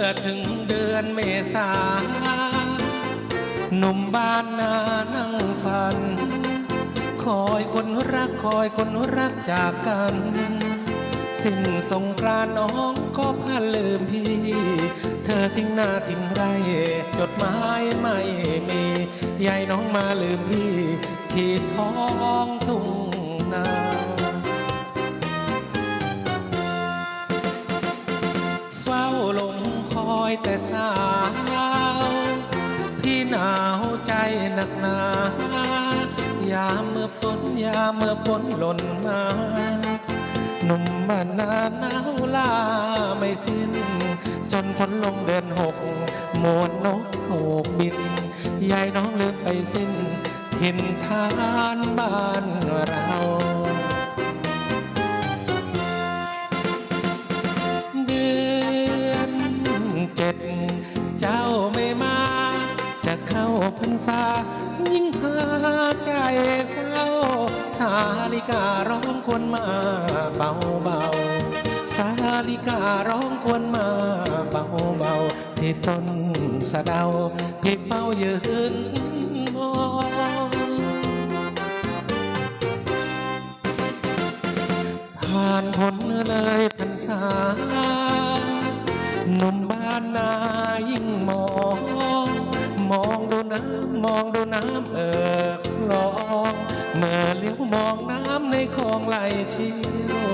อถึงเดือนเมษาหนุ่มบ้านนานั่งฝัน คอยคนรักคอยคนรักจากกัน สิ้นสงกรานน้องก็พันลืมพี่ เธอทิ้งหน้าทิ้งไร จดหมายไม่มียายน้องมาลืมพี่ ที่ท้องทุ่ง อยแต่สาว พี่หนาวใจหนักหนายามเมื่อฝนยามเมื่อฝนหล่นมาหนุ่มบ้านนาหนาวลาไม่สิ้น จนฝนลงเดือนหกมวดนกโอกบินยายน้องลืมไปสิ้น ถิ่นฐานบ้านเรา พรรษายิ่งหาใจเศร้า สาลิการ้องควรมาเบาเบาสาลิการ้องควรมาเบาเบาที่ต้นสะเดาพี่เฝ้ายืนมองผ่านพ้นเลยพรรษาหนุ่มบ้านนา มองน้ำในคลองไหลเชี่ยว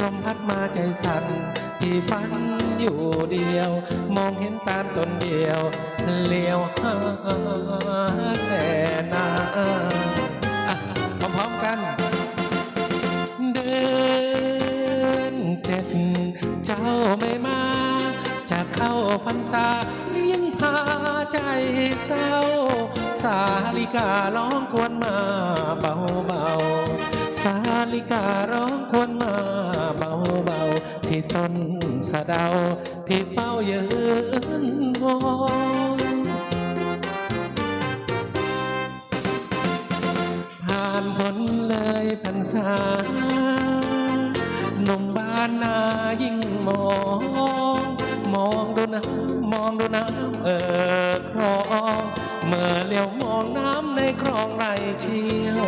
ลมพัดมาใจสั่นที่ฝันอยู่เดียว มองเห็นตาต้นเดียวเลี้ยวหาแต่นา จะเข้าพรรษายิ่งพาใจเศร้า สาลิการ้องควรมาเบาเบาสาลิการ้องควรมาเบาเบาที่ต้นสะเดา พี่เฝ้ายืนมองผ่านพ้นเลยพรรษาหนุ่มบ้านนายิ่งมอง น้ำมองดูน้ำเออคลองเมื่อเลี้ยวมองน้ำในคลองไหลเชี่ยว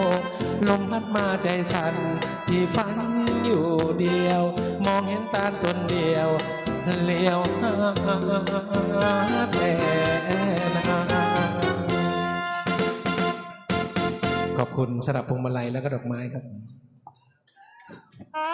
ลมพัดมาใจสั่นที่ฝันอยู่เดียว มองเห็นตาต้นเดียวเลี้ยวหาแต่นาขอบคุณสำหรับพวงมาลัยและก็ดอกไม้ครับ